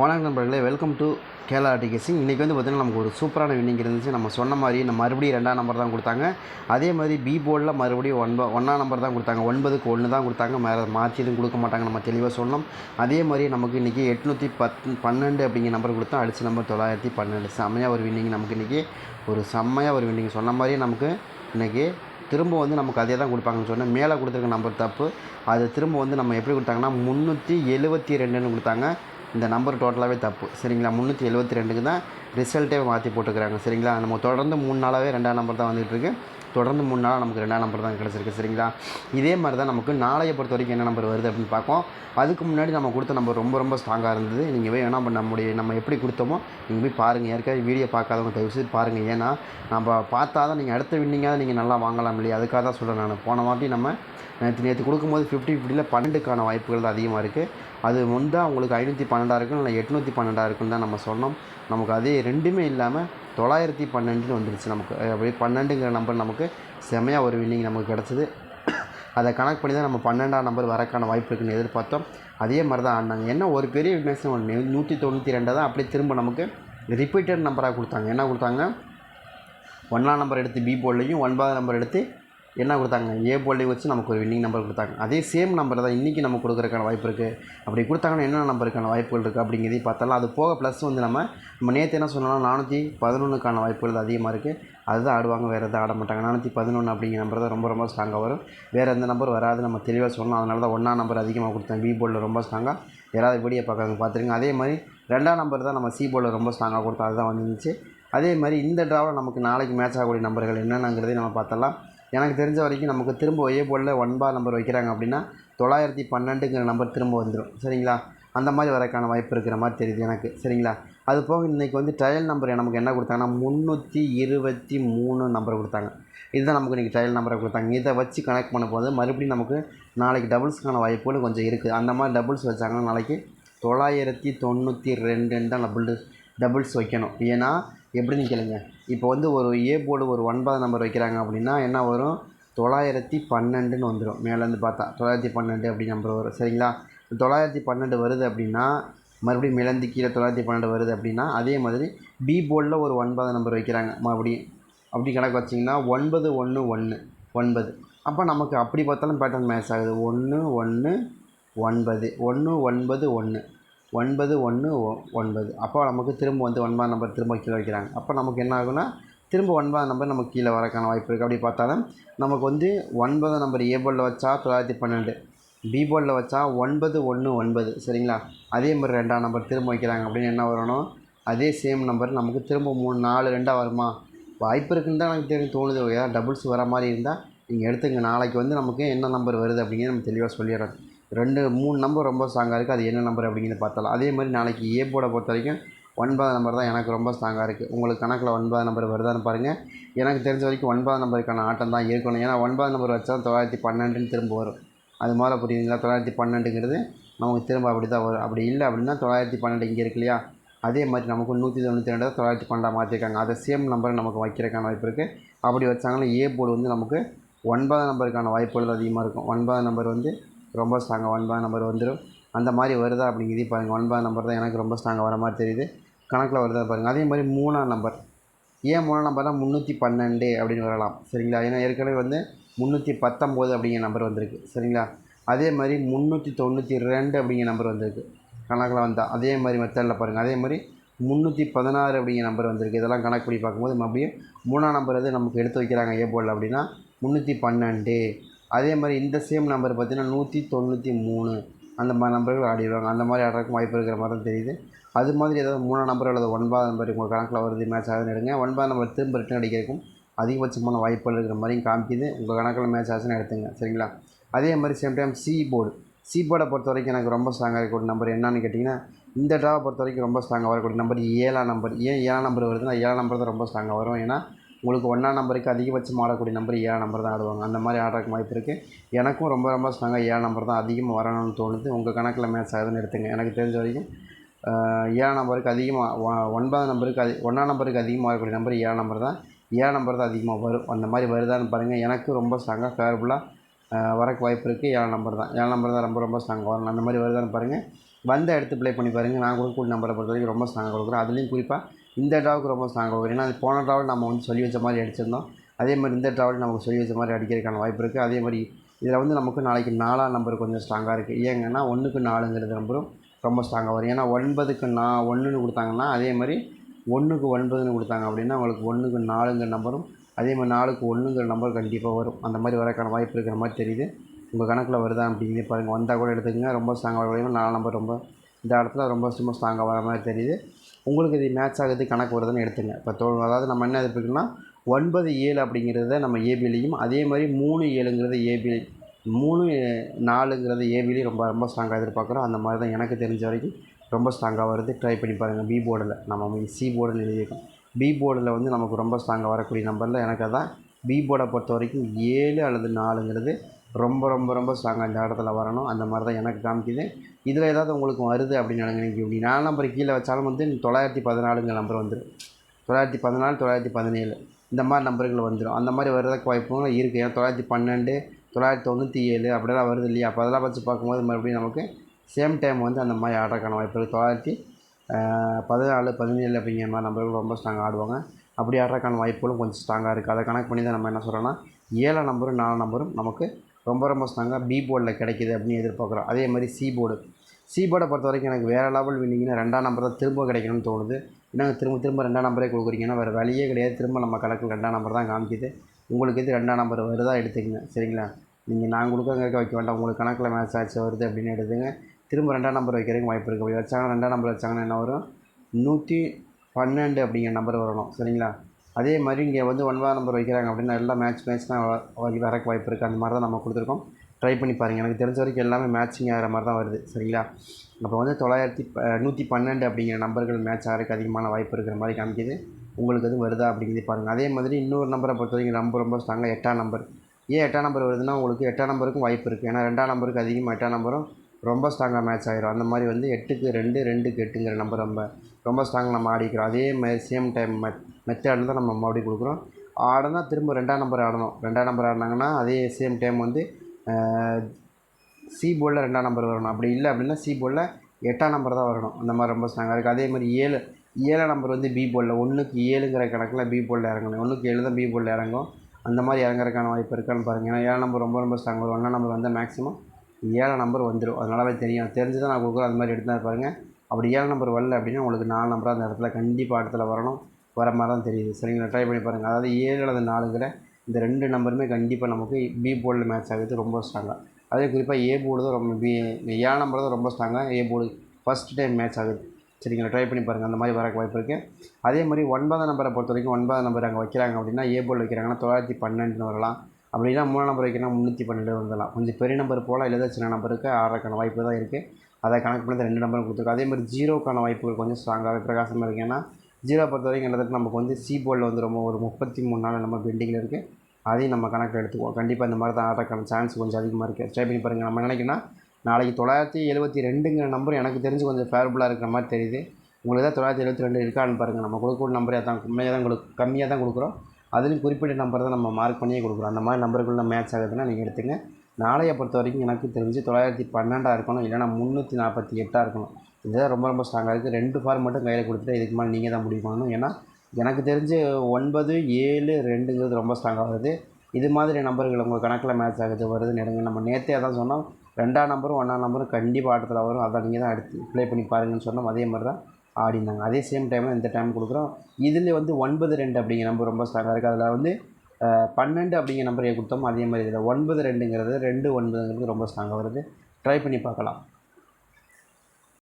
வணக்கம் நண்பர்களே welcome to Kerala டிகேசிங் இன்றைக்கி வந்து பார்த்திங்கன்னா நமக்கு ஒரு சூப்பரான வின்னிங் இருந்துச்சு. நம்ம சொன்ன மாதிரி நம்ம மறுபடியும் ரெண்டாம் நம்பர் தான் கொடுத்தாங்க. அதே மாதிரி பி போர்டில் மறுபடியும் ஒன்ப ஒன்றாம் நம்பர் தான் கொடுத்தாங்க. ஒன்பதுக்கு ஒன்று தான் கொடுத்தாங்க. மேலே மாற்றி எதுவும் கொடுக்க மாட்டாங்க நம்ம தெளிவாக சொன்னோம் அதே மாதிரி நமக்கு இன்றைக்கி எட்நூற்றி பத் பன்னெண்டு அப்படிங்கிற நம்பர் கொடுத்தோம் அடிச்சு நம்பர் தொள்ளாயிரத்தி பன்னெண்டு. செம்மையாக ஒரு வின்னிங் நமக்கு இன்றைக்கி ஒரு செம்மையாக ஒரு வின்னிங் சொன்ன மாதிரி நமக்கு இன்றைக்கி திரும்ப வந்து நமக்கு அதே தான் கொடுப்பாங்கன்னு சொன்னேன். மேலே கொடுத்துருக்க நம்பர் தப்பு. அது திரும்ப வந்து நம்ம எப்படி கொடுத்தாங்கன்னா முந்நூற்றி எழுபத்தி ரெண்டுன்னு கொடுத்தாங்க. இந்த நம்பர் டோட்டலாகவே தப்பு. சரிங்களா? முந்நூற்றி எழுபத்தி ரெண்டுக்கு தான் ரிசல்ட்டே மாற்றி போட்டுக்கிறாங்க. சரிங்களா? நம்ம தொடர்ந்து மூணு நாளாகவே ரெண்டாம் நம்பர் தான் வந்துகிட்டு இருக்கு. தொடர்ந்து மூணு நாளாக நமக்கு ரெண்டாம் நம்பர் தான் கிடச்சிருக்கு. சரிங்களா? இதே மாதிரி தான் நமக்கு நாளையை பொறுத்த வரைக்கும் என்ன நம்பர் வருது அப்படின்னு பார்ப்போம். அதுக்கு முன்னாடி நம்ம கொடுத்த நம்பர் ரொம்ப ரொம்ப ஸ்ட்ராங்காக இருந்தது. நீங்கள் போய் வேணால் நம்முடைய நம்ம எப்படி கொடுத்தோமோ நீங்கள் போய் பாருங்கள் ஏற்கனவே வீடியோ பார்க்காதவங்க தயவு பாருங்கள் ஏன்னா நம்ம பார்த்தா தான் நீங்கள் அடுத்த வின்னிங்காக நீங்கள் நல்லா வாங்கலாம் இல்லையா? அதுக்காக தான் சொல்கிறேன் நான். போன வாட்டி நம்ம நேற்று நேற்று கொடுக்கும்போது ஃபிஃப்டி ஃபிஃப்டியில் பன்னெண்டுக்கான வாய்ப்புகள் தான் அதிகமாக இருக்குது அது முந்தா உங்களுக்கு ஐநூற்றி பன்னெண்டாக இருக்கும் இல்லை எட்நூற்றி பன்னெண்டாக இருக்குன்னு தான் நம்ம சொன்னோம். நமக்கு அதே ரெண்டுமே இல்லாமல் தொள்ளாயிரத்தி பன்னெண்டுன்னு வந்துருச்சு நமக்கு. அப்படியே பன்னெண்டுங்கிற நம்பர் நமக்கு செமையாக ஒரு வின்னிங் நமக்கு கிடச்சிது. அதை கணக்கு பண்ணி தான் நம்ம பன்னெண்டாம் நம்பர் வரக்கான வாய்ப்பு இருக்குன்னு எதிர்பார்த்தோம். அதே மாதிரி தான் ஆடினாங்க என்ன ஒரு பெரிய விட்னஸ் ஒன்று நூற்றி தொண்ணூற்றி ரெண்டை தான் அப்படியே திரும்ப நமக்கு ரிப்பீட்டட் நம்பராக கொடுத்தாங்க. என்ன கொடுத்தாங்க? ஒன்றாம் நம்பர் எடுத்து பி போர்ட்லேயும் ஒன்பதாம் நம்பர் எடுத்து என்ன கொடுத்தாங்க? ஏ போர்ட்லேயும் வச்சு நமக்கு ஒரு வின்னிங் நம்பர் கொடுத்தாங்க. அதே சேம் நம்பர் தான் இன்றைக்கி நம்ம கொடுக்குறக்கான வாய்ப்பு இருக்குது அப்படி கொடுத்தாங்கன்னா என்னென்ன நம்பருக்கான வாய்ப்புகள் இருக்குது அப்படிங்கிறதையும் பார்த்தாலும் அது போக ப்ளஸ் வந்து நம்ம நம்ம நேற்று என்ன சொன்னோம்னா நானூற்றி பதினொன்றுக்கான வாய்ப்புகள் அதிகமாக இருக்குது அதுதான் ஆடுவாங்க வேறு எதாவது ஆட மாட்டாங்க. நானூற்றி பதினொன்று அப்படிங்கிற நம்பர் தான் ரொம்ப ரொம்ப ஸ்ட்ராங்காக வரும். வேறு எந்த நம்பர் வராது. நம்ம தெளிவாக சொன்னோம் அதனால தான் ஒன்றா நம்பர் அதிகமாக கொடுத்தேன். பி போர்டில் ரொம்ப ஸ்ட்ராங்காக யாராவது வீடியோ பார்க்குறவங்க பார்த்துருங்க. அதே மாதிரி ரெண்டாம் நம்பர் தான் நம்ம சி போர்டில் ரொம்ப ஸ்ட்ராங்காக கொடுத்தோம் அதுதான் வந்துருந்துச்சு. அதே மாதிரி இந்த ட்ராவில் நமக்கு நாளைக்கு மேட்ச் ஆகக்கூடிய நம்பர்கள் என்னென்னங்கிறதையும் நம்ம பார்த்தலாம் எனக்கு தெரிஞ்ச வரைக்கும் நமக்கு திரும்ப ஒரே போர்டில் ஒன்பா நம்பர் வைக்கிறாங்க அப்படின்னா தொள்ளாயிரத்தி பன்னெண்டுங்கிற நம்பர் திரும்ப வந்துடும் சரிங்களா? அந்த மாதிரி வரக்கான வாய்ப்பு இருக்கிற மாதிரி தெரியுது எனக்கு. சரிங்களா? அது போக இன்றைக்கி வந்து ட்ரையல் நம்பர் நமக்கு என்ன கொடுத்தாங்கன்னா முந்நூற்றி இருபத்தி மூணு நம்பர் கொடுத்தாங்க. இதுதான் நமக்கு இன்றைக்கி ட்ரையல் நம்பரை கொடுத்தாங்க. இதை வச்சு கனெக்ட் பண்ண போது மறுபடியும் நமக்கு நாளைக்கு டபுள்ஸ்க்கான வாய்ப்புகள் கொஞ்சம் இருக்குது. அந்த மாதிரி டபுள்ஸ் வச்சாங்கன்னா நாளைக்கு தொள்ளாயிரத்தி தொண்ணூற்றி ரெண்டுன்னு தான் டபுள் டபுள்ஸ் வைக்கணும். ஏன்னா எப்படின்னு கேளுங்க. இப்போ வந்து ஒரு ஏ போர்டு ஒரு ஒன்பது நம்பர் வைக்கிறாங்க அப்படின்னா என்ன வரும்? தொள்ளாயிரத்தி பன்னெண்டுன்னு வந்துடும் மேலேருந்து பார்த்தா. தொள்ளாயிரத்தி பன்னெண்டு அப்படி நம்பர் வரும். சரிங்களா? தொள்ளாயிரத்தி பன்னெண்டு வருது அப்படின்னா மறுபடியும் மிளந்து கீழே தொள்ளாயிரத்தி பன்னெண்டு வருது அப்படின்னா அதே மாதிரி பி போர்டில் ஒரு ஒன்பது நம்பர் வைக்கிறாங்க. மறுபடியும் அப்படி கணக்கு வச்சிங்கன்னா ஒன்பது ஒன்று ஒன்று ஒன்பது. அப்போ நமக்கு அப்படி பார்த்தாலும் பேட்டர்ன் மேட்ச் ஆகுது. ஒன்று ஒன்று ஒன்பது. ஒன்று ஒன்பது ஒன்று ஒன்பது ஒன்று ஒன்பது. அப்போ நமக்கு திரும்ப வந்து ஒன்பதாம் நம்பர் திரும்ப கீழே வைக்கிறாங்க. அப்போ நமக்கு என்ன ஆகுனா திரும்ப ஒன்பதாம் நம்பர் நமக்கு கீழே வரக்கான வாய்ப்பு இருக்குது அப்படி பார்த்தாலும் நமக்கு வந்து ஒன்பதாம் நம்பர் ஏ போர்டில் வச்சா தொள்ளாயிரத்தி பன்னெண்டு பி போர்டில் வச்சா ஒன்பது ஒன்று ஒன்பது. சரிங்களா? அதே மாதிரி ரெண்டாம் நம்பர் திரும்ப வைக்கிறாங்க அப்படின்னு என்ன வரணும்? அதே சேம் நம்பர் நமக்கு திரும்ப மூணு நாலு ரெண்டாக வருமா? வாய்ப்பு இருக்குன்னு தான் எனக்கு தெரியும் தோணுது. ஏதாவது டபுள்ஸ் வர மாதிரி இருந்தால் நீங்கள் எடுத்துங்க. நாளைக்கு வந்து நமக்கு என்ன நம்பர் வருது அப்படிங்கிறது நம்ம தெளிவாக சொல்லிடுறோம். ரெண்டு மூணு நம்பர் ரொம்ப ஸ்ட்ராங்காக இருக்குது அது என்ன நம்பர் அப்படிங்கிறத பார்த்தலாம் அதே மாதிரி நாளைக்கு ஏ போர்டை பொறுத்த வரைக்கும் ஒன்பதாம் நம்பர் தான் எனக்கு ரொம்ப ஸ்ட்ராங்காக இருக்குது உங்களுக்கு கணக்கில் ஒன்பதாம் நம்பர் வருதான்னு பாருங்கள் எனக்கு தெரிஞ்ச வரைக்கும் ஒன்பதாம் நம்பருக்கான ஆட்டம் தான் இருக்கணும். ஏன்னா ஒன்பதாம் நம்பர் வச்சா தொள்ளாயிரத்தி பன்னெண்டுன்னு திரும்ப வரும். அது மாதிரி புரியுதுங்களா? தொள்ளாயிரத்தி பன்னெண்டுங்கிறது நமக்கு திரும்ப அப்படி தான் வரும். அப்படி இல்லை அப்படின்னா தொள்ளாயிரத்தி பன்னெண்டு இங்கே இருக்கு இல்லையா? அதே மாதிரி நமக்கு நூற்றி தொண்ணூற்றி ரெண்டு தொள்ளாயிரத்தி பன்னெண்டாக மாற்றிருக்காங்க அதை சேம் நம்பர் நமக்கு வைக்கிறதுக்கான வாய்ப்பு இருக்குது அப்படி வச்சாங்கன்னா ஏ போர்டு வந்து நமக்கு ஒன்பதாம் நம்பருக்கான வாய்ப்புகள் அதிகமாக இருக்கும். ஒன்பதாம் நம்பர் வந்து ரொம்ப ஸ்ட்ராங்காக ஒன்பதாம் நம்பர் வந்துடும் அந்த மாதிரி வருதா அப்படிங்கிறது பாருங்கள் ஒன்பதாம் நம்பர் தான் எனக்கு ரொம்ப ஸ்ட்ராங்காக வர மாதிரி தெரியுது. கணக்கில் வருதா பாருங்கள் அதே மாதிரி மூணாம் நம்பர் ஏன் மூணாம் நம்பர் தான் முந்நூற்றி பன்னெண்டு அப்படின்னு வரலாம். சரிங்களா? ஏன்னா ஏற்கனவே வந்து முந்நூற்றி பத்தொம்போது அப்படிங்கிற நம்பர் வந்திருக்கு. சரிங்களா? அதே மாதிரி முந்நூற்றி தொண்ணூற்றி ரெண்டு அப்படிங்கிற நம்பர் வந்திருக்கு. கணக்கில் வந்தால் அதே மாதிரி மெத்தடில் பாருங்கள் அதே மாதிரி முந்நூற்றி பதினாறு அப்படிங்கிற நம்பர் வந்திருக்கு. இதெல்லாம் கணக்கு பண்ணி பார்க்கும்போது மறுபடியும் மூணாம் நம்பர் வந்து நமக்கு எடுத்து வைக்கிறாங்க ஏ போல் அப்படின்னா முந்நூற்றி பன்னெண்டு. அதே மாதிரி இந்த சேம் நம்பர் பார்த்தீங்கன்னா நூற்றி தொண்ணூற்றி மூணு அந்த மாதிரி நம்பர்கள் ஆடிடுவாங்க அந்த மாதிரி ஆடுறதுக்கு வாய்ப்பு இருக்கிற மாதிரி தான் தெரியுது. அது மாதிரி ஏதாவது மூணாம் நம்பர் அல்லது ஒன்பதாம் நம்பர் உங்கள் கணக்கில் வருது மேட்ச் ஆகுதுன்னு எடுங்க. ஒன்பதாம் நம்பர் திரும்ப ரிட்டன் அடிக்கிறதுக்கும் அதிகபட்சமான வாய்ப்புகள் இருக்கிற மாதிரியும் காமிக்குது. உங்கள் கணக்கில் மேட்ச் ஆச்சுன்னு எடுத்துங்க. சரிங்களா? அதே மாதிரி same time C board C போர்டை பொறுத்த வரைக்கும் எனக்கு ரொம்ப ஸ்ட்ராங்காக இருக்கக்கூடிய நம்பர் என்னன்னு கேட்டிங்கன்னா இந்த டாவை பொறுத்த வரைக்கும் ரொம்ப ஸ்ட்ராங்காக வரக்கூடிய நம்பர் ஏழாம் நம்பர் ஏன் ஏழாம் நம்பர் வருதுன்னா ஏழாம் நம்பர் தான் ரொம்ப ஸ்ட்ராங்காக வரும். ஏன்னா உங்களுக்கு ஒன்றாம் நம்பருக்கு அதிகபட்சம் ஆடக்கூடிய நம்பர் ஏழாம் நம்பர் தான் ஆடுவாங்க. அந்த மாதிரி ஆடுறதுக்கு வாய்ப்பு இருக்குது எனக்கும் ரொம்ப ரொம்ப சொன்னாங்க ஏழாம் நம்பர் தான் அதிகமாக வரணும்னு தோணுது. உங்கள் கணக்கில் மேட்ச் ஆகுதுன்னு எடுத்துங்க. எனக்கு தெரிஞ்ச வரைக்கும் ஏழாம் நம்பருக்கு அதிகமாக ஒன்பதாம் நம்பருக்கு அதி ஒன்றாம் நம்பருக்கு அதிகமாக வரக்கூடிய நம்பர் ஏழாம் நம்பர் தான் ஏழாம் நம்பர் தான் அதிகமாக வரும். அந்த மாதிரி வருதான்னு பாருங்கள் எனக்கு ரொம்ப ஸ்ட்ராங்காக ஃபேவரபுளாக வரக்கு வாய்ப்பு இருக்குது ஏழாம் நம்பர் தான். ஏழாம் நம்பர் தான் ரொம்ப ரொம்ப ஸ்ட்ராங்காக வரணும். அந்த மாதிரி வருதான்னு பாருங்கள் வந்த எடுத்து ப்ளே பண்ணி பாருங்கள் நான் கொடுக்கக்கூடிய நம்பரை பொறுத்த வரைக்கும் ரொம்ப ஸ்ட்ராங்காக கொடுக்குறேன். அதுலேயும் குறிப்பாக இந்த ட்ராவுக்கு ரொம்ப ஸ்ட்ராங்காக இருக்கும் ஏன்னா அது போன ட்ராவல் நம்ம வந்து சொல்லி வச்ச மாதிரி அடிச்சிருந்தோம். அதே மாதிரி இந்த ட்ராவல் நமக்கு சொல்லி வச்ச மாதிரி அடிக்கிறதுக்கான வாய்ப்பு இருக்குது அதே மாதிரி இதில் வந்து நமக்கு நாளைக்கு நாலாம் நம்பர் கொஞ்சம் ஸ்ட்ராங்காக இருக்குது ஏங்கன்னா ஒன்றுக்கு நாலுங்கிறது நம்பரும் ரொம்ப ஸ்ட்ராங்காக வரும். ஏன்னா ஒன்பதுக்கு நா ஒன்றுன்னு கொடுத்தாங்கன்னா அதே மாதிரி ஒன்றுக்கு ஒன்பதுன்னு கொடுத்தாங்க அப்படின்னா உங்களுக்கு ஒன்றுக்கு நாலுங்கிற நம்பரும் அதே மாதிரி நாலுக்கு ஒன்றுங்கிற நம்பர் கண்டிப்பாக வரும். அந்த மாதிரி வரக்கான வாய்ப்பு இருக்கிற மாதிரி தெரியுது. உங்கள் கணக்கில் வருதா அப்படின்னு பாருங்கள் வந்தால் கூட எடுத்துக்கங்க. ரொம்ப ஸ்ட்ராங்காக வரும் நாலு நம்பர் ரொம்ப இந்த இடத்துல ரொம்ப சும்மா ஸ்ட்ராங்காக வர மாதிரி தெரியுது. உங்களுக்கு இது மேட்ச் ஆகுது கணக்கு வருதுன்னு எடுத்துங்க. இப்போ தோ அதாவது நம்ம என்ன எதிர்பார்க்கணும்னா ஒன்பது ஏழு அப்படிங்கிறத நம்ம ஏபிலையும் அதே மாதிரி மூணு ஏழுங்கிறது ஏபி மூணு நாலுங்கிறது ஏபிலையும் ரொம்ப ரொம்ப ஸ்ட்ராங்காக எதிர்பார்க்குறோம். அந்த மாதிரி தான் எனக்கு தெரிஞ்ச வரைக்கும் ரொம்ப ஸ்ட்ராங்காக வருது. ட்ரை பண்ணி பாருங்கள் பி போர்டில் நம்ம சி போர்டில் எழுதியிருக்கோம். பி போர்டில் வந்து நமக்கு ரொம்ப ஸ்ட்ராங்காக வரக்கூடிய நம்பரில் எனக்கு அதான் பி போர்டை பொறுத்த வரைக்கும் ஏழு அல்லது நாலுங்கிறது ரொம்ப ரொம்ப ரொம்ப ஸ்ட்ராங்காக இந்த இடத்துல வரணும். அந்த மாதிரி தான் எனக்கு காமிக்குது. இதில் ஏதாவது உங்களுக்கு வருது அப்படின்னு நினைக்கிறீங்க இப்படி நாலு நம்பர் கீழே வச்சாலும் வந்து தொள்ளாயிரத்தி பதினாலுங்க நம்பர் வந்துடும் தொள்ளாயிரத்தி பதினாலு தொள்ளாயிரத்தி பதினேழு. இந்த மாதிரி நம்பர்கள் வந்துடும் அந்த மாதிரி வர்றதுக்கு வாய்ப்புகளும் இருக்குது ஏன்னா தொள்ளாயிரத்தி பன்னெண்டு தொள்ளாயிரத்தி தொண்ணூற்றி ஏழு அப்படிலாம் வருது இல்லையா? அப்போ அதெல்லாம் வச்சு பார்க்கும்போது மறுபடியும் நமக்கு சேம் டைம் வந்து அந்த மாதிரி ஆடுறதுக்கான வாய்ப்பு இருக்குது தொள்ளாயிரத்தி பதினாலு பதினேழு அப்படிங்கிற மாதிரி நம்பர்கள் ரொம்ப ஸ்ட்ராங்காக ஆடுவாங்க. அப்படி ஆடுறதுக்கான வாய்ப்புகளும் கொஞ்சம் ஸ்ட்ராங்காக இருக்குது அதை கணக்கு பண்ணி தான் நம்ம என்ன சொல்கிறோன்னா ஏழாம் நம்பரும் நாலு நம்பரும் நமக்கு ரொம்ப ரொம்ப ஸ்ட்ராங்காக பி போர்டில் கிடைக்கிது அப்படின்னு எதிர்பார்க்குறோம். அதே மாதிரி சி போர்டு சி போர்டை பொறுத்த வரைக்கும் எனக்கு வேறு லெவல் வின்னிங்கன்னா ரெண்டாம் நம்பர் தான் திரும்ப கிடைக்கணும்னு தோணுது. என்னங்க திரும்ப திரும்ப ரெண்டாம் நம்பரே கொடுக்குறீங்கன்னா வேறு வழியே கிடையாது. திரும்ப நம்ம கணக்கில் ரெண்டாம் நம்பர் தான் காமிக்குது. உங்களுக்கு இது ரெண்டாம் நம்பர் வருதா எடுத்துக்கங்க. சரிங்களா? நீங்கள் நான் கொடுக்கறங்க வைக்க வேண்டாம். உங்களுக்கு கணக்கில் மேட்ச் ஆச்சு வருது அப்படின்னு எடுத்துங்க திரும்ப ரெண்டாம் நம்பர் வைக்கிறதுக்கு வாய்ப்பு இருக்குது அப்படி வச்சாங்கன்னா ரெண்டாம் நம்பர் வச்சாங்கன்னா என்ன வரும்? நூற்றி பன்னெண்டு அப்படிங்கிற நம்பர் வரணும். சரிங்களா? அதே மாதிரி இங்கே வந்து ஒன்பதாம் நம்பர் வைக்கிறாங்க அப்படின்னா எல்லா மேட்ச் மேட்ச் தான் வரக்கு வாய்ப்பு இருக்குது அந்த மாதிரி தான் நம்ம கொடுத்துருக்கோம். ட்ரை பண்ணி பாருங்கள் எனக்கு தெரிஞ்ச வரைக்கும் எல்லாமே மேட்சிங் ஆகிற மாதிரி தான் வருது. சரிங்களா? அப்போ வந்து தொள்ளாயிரத்தி நூற்றி பன்னெண்டு அப்படிங்கிற நம்பர்கள் மேட்ச் ஆகிறதுக்கு அதிகமான வாய்ப்பு இருக்கிற மாதிரி காமிக்குது. உங்களுக்கு எதுவும் வருதா அப்படிங்கிறத பாருங்கள் அதே மாதிரி இன்னொரு நம்பரை பொறுத்த வரைக்கும் ரொம்ப ரொம்ப ஸ்ட்ராங்காக எட்டாம் நம்பர் ஏன் எட்டாம் நம்பர் வருதுன்னா உங்களுக்கு எட்டாம் நம்பருக்கும் வாய்ப்பு இருக்குது ஏன்னா ரெண்டாம் நம்பருக்கு அதிகமாக எட்டாம் நம்பரும் ரொம்ப ஸ்ட்ராங்காக மேட்ச் ஆகிரும் அந்த மாதிரி வந்து எட்டுக்கு ரெண்டு ரெண்டுக்கு எட்டுங்கிற நம்பர் நம்ம ரொம்ப ஸ்ட்ராங் நம்ம ஆடிக்கிறோம். அதே மாதிரி சேம் டைம் மெத்தேடில் தான் நம்ம மறுபடியும் கொடுக்குறோம். ஆடினா திரும்ப ரெண்டாம் நம்பர் ஆடணும். ரெண்டாம் நம்பர் ஆடினாங்கன்னா அதே சேம் டைம் வந்து சி போர்டில் ரெண்டாம் நம்பர் வரணும். அப்படி இல்லை அப்படின்னா சி போர்டில் எட்டாம் நம்பர் தான் வரணும். அந்த மாதிரி ரொம்ப ஸ்ட்ராங்காக இருக்குது அதே மாதிரி ஏழு ஏழாம் நம்பர் வந்து பி போர்டில் ஒன்றுக்கு ஏழுங்கிற கணக்கில் பி போர்டில் இறங்கணும். ஒன்றுக்கு ஏழு தான் பி போர்டில் இறங்கும். அந்த மாதிரி இறங்குறதுக்கான வாய்ப்பு இருக்கான்னு பாருங்கள் ஏன்னா ஏழாம் நம்பர் ரொம்ப ரொம்ப ஸ்ட்ராங் வரும். ஒன்றாம் நம்பர் வந்து மேக்ஸிமம் ஏழாம் நம்பர் வந்துடும் அதனாலவே தெரியும். தெரிஞ்சு தான் நான் கொடுக்குறேன். அது மாதிரி எடுத்து பாருங்கள் அப்படி ஏழு நம்பர் வரல அப்படின்னா உங்களுக்கு நாலு நம்பராக அந்த இடத்துல கண்டிப்பாக இடத்துல வரணும். வர மாதிரி தான் தெரியுது. சரிங்களா ட்ரை பண்ணி பாருங்கள் அதாவது ஏழு அல்லது நாலுங்கிற இந்த ரெண்டு நம்பருமே கண்டிப்பாக நமக்கு பி போர்டில் மேட்ச் ஆகுது ரொம்ப ஸ்ட்ராங்காக அதே குறிப்பாக ஏ போர்டு தான் ரொம்ப பி ஏழு நம்பர் தான் ரொம்ப ஸ்ட்ராங்காக A board first time match ஆகுது. சரிங்களா ட்ரை பண்ணி பாருங்கள் அந்த மாதிரி வரக்கு வாய்ப்பு இருக்குது அதே மாதிரி ஒன்பதாம் நம்பரை பொறுத்த வரைக்கும் ஒன்பதாம் நம்பர் அங்கே வைக்கிறாங்க அப்படின்னா ஏ போர்டு வைக்கிறாங்கன்னா தொள்ளாயிரத்தி பன்னெண்டுன்னு வரலாம். அப்படின்னா மூணாம் நம்பர் வைக்கணும் முந்நூற்றி பன்னெண்டு வந்துடலாம். கொஞ்சம் பெரிய நம்பர் போல் இல்லை சின்ன நம்பருக்கு ஆறக்கான வாய்ப்பு தான் இருக்குது அதை கணக்கு பண்ணி ரெண்டு நம்பரும் கொடுத்துருக்கோம். அதே மாதிரி ஜீரோக்கான வாய்ப்புகள் கொஞ்சம் ஸ்ட்ராங்காகவே பிரகாசமாக இருக்குது ஏன்னா ஜீரோ பொறுத்த வரைக்கும் கிட்டத்தட்ட நமக்கு வந்து சி போர்டில் வந்து ரொம்ப ஒரு முப்பத்தி மூணு நாள் நம்ம பெண்டிங்கில் இருக்குது அதையும் நம்ம கணக்கில் எடுத்துக்குவோம். கண்டிப்பாக இந்த மாதிரி தான் ஆடுறதுக்கான சான்ஸ் கொஞ்சம் அதிகமாக இருக்குது ட்ரை பண்ணி பாருங்கள் நம்ம நினைக்கணும் நாளைக்கு தொள்ளாயிரத்தி எழுபத்தி ரெண்டுங்கிற நம்பர் எனக்கு தெரிஞ்சு கொஞ்சம் ஃபேவரபுளாக இருக்கிற மாதிரி தெரியுது. உங்களுக்கு தான் தொள்ளாயிரத்தி எழுபத்தி ரெண்டு இருக்கான்னு பாருங்கள் நம்ம கொடுக்கக்கூடிய நம்பரே தான் கம்மியாக தான் கொடு கம்மியாக தான் கொடுக்குறோம். அதுலேயும் குறிப்பிட்ட நம்பர் தான் நம்ம மார்க் பண்ணியே கொடுக்குறோம். அந்த மாதிரி நம்பருக்குள்ள மேட்ச் ஆகுதுன்னா நீங்கள் எடுத்துங்க. நாளையை பொறுத்த வரைக்கும் எனக்கு தெரிஞ்சு தொள்ளாயிரத்தி பன்னெண்டாக இருக்கணும் இல்லைனா முந்நூற்றி நாற்பத்தி எட்டாக இருக்கணும். இதுதான் ரொம்ப ரொம்ப ஸ்ட்ராங்காக இருக்குது ரெண்டு ஃபார் மட்டும் கையில் கொடுத்துட்டு இதுக்கு மேலே நீங்கள் தான் முடிவு பண்ணணும். ஏன்னா எனக்கு தெரிஞ்சு ஒன்பது ஏழு ரெண்டுங்கிறது ரொம்ப ஸ்ட்ராங்காக வருது. இது மாதிரி நம்பர்கள் உங்கள் கணக்கில் மேட்ச் ஆகுது வருதுன்னு எடுங்க. நம்ம நேற்றே தான் சொன்னோம். ரெண்டாம் நம்பரும் ஒன்றாம் நம்பரும் கண்டிப்பாக ஆட்டத்தில் வரும். அதை நீங்கள் தான் எடுத்து ப்ளே பண்ணி பாருங்கன்னு சொன்னோம். அதே மாதிரி தான் ஆடினாங்க. அதே சேம் டைமில் இந்த டைம் கொடுக்குறோம். இதில் வந்து ஒன்பது ரெண்டு அப்படிங்கிற நம்பர் ரொம்ப ஸ்ட்ராங்காக இருக்குது அதில் வந்து பன்னெண்டு அப்படிங்கிற நம்பர் கொடுத்தோம் அதே மாதிரி இதில் ஒன்பது ரெண்டுங்கிறது ரெண்டு ஒன்பதுங்கிறது ரொம்ப ஸ்ட்ராங்காக வருது. ட்ரை பண்ணி பார்க்கலாம்.